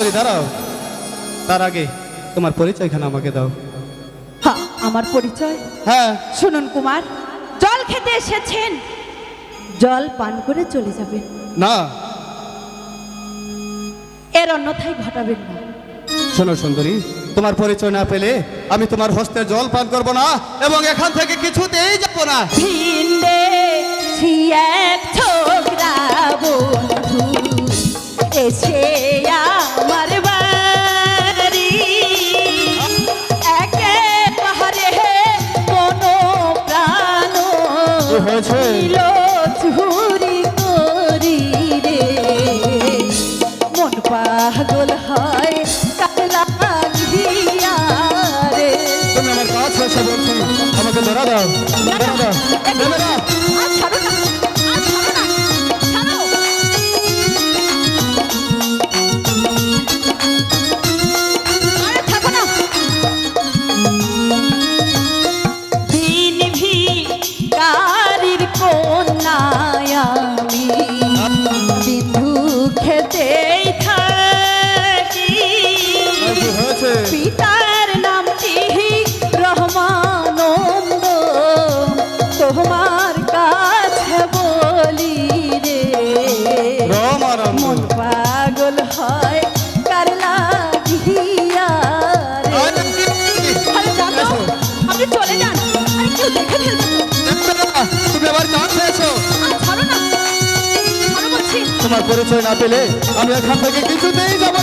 দাঁড়াও। তার আগে তোমার পরিচয় খান আমাকে দাও। আমার পরিচয়? হ্যাঁ। শুনুন কুমার জল খেতে এসেছেন? জল পান করে চলে যাবেন। না। এর অন্যথায় ঘটাবেন না। শোনো সুন্দরী তোমার পরিচয় না পেলে আমি তোমার হস্তে জল পান করব না এবং এখান থেকে কিছুতেই যাব না। এক পরিচয় না পেলে আমি এখান থেকে কিছুতেই যাব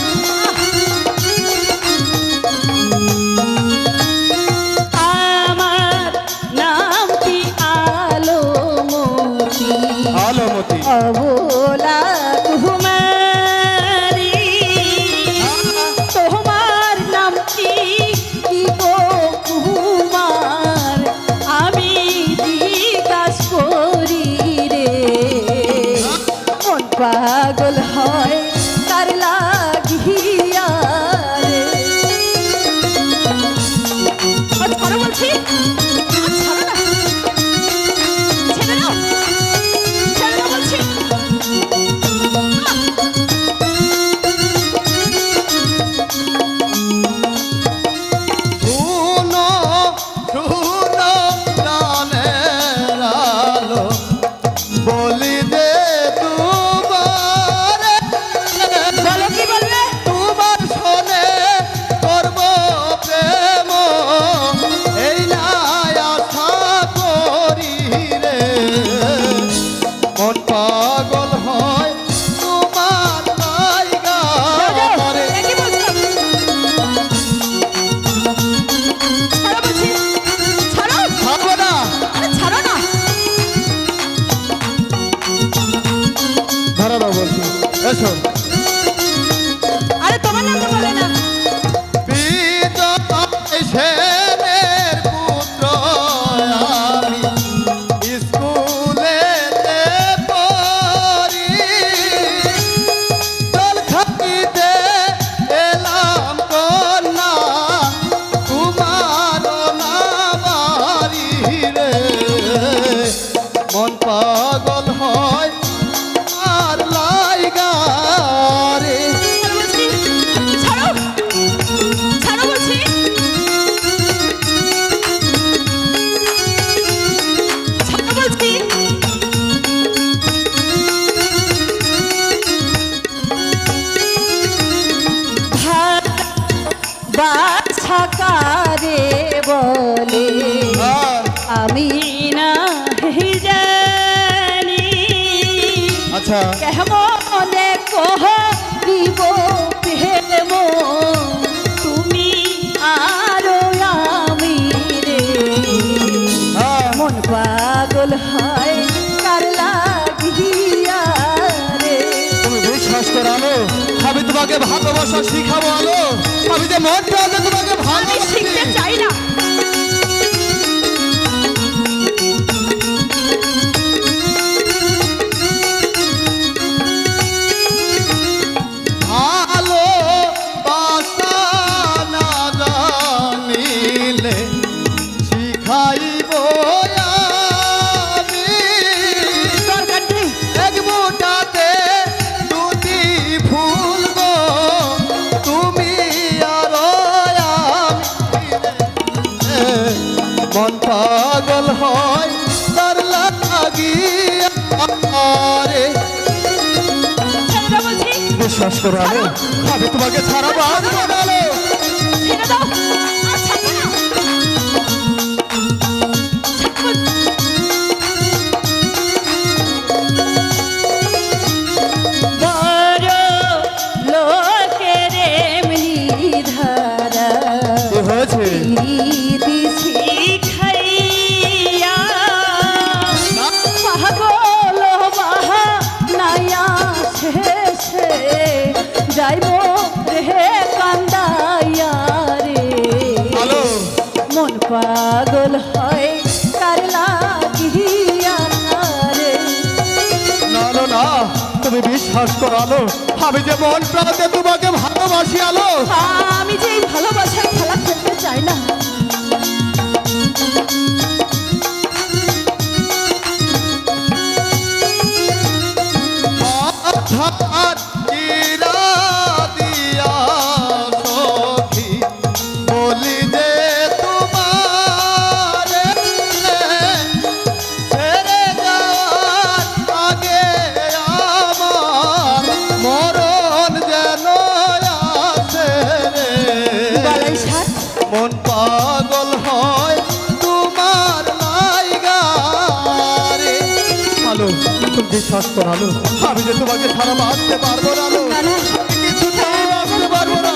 পাগল হয় তার লাগ আছে কেমনে কহ দিব প্রেম? তুমি আর আমি রে হ্যাঁ। মন পাগল হয় কার লাগিয়া রে। তুমি বিশ্বাস করো আমি তোমাকে ভালোবাসা শিখাবো আলো। আমি যে মন তোমাকে মন পাগল হয় তার লাগিয়া আরে বিশ্বাস করে আমি তোমাকে ছাড়া বাঁধবো না যাইব রে কান্দাইয়া রে। মন পাগল হয় কার লাগিয়া রে। না না তুমি বিশ্বাস করো আমি যে মন প্রাণে তোমাকে ভালোবাসি আলো। আমি যে ভালোবাসার খেলা খেলতে চাই না। Hop, তুমি সস্ত করালো আমি যে তোমাকে সারা মারতে পারব না পারব না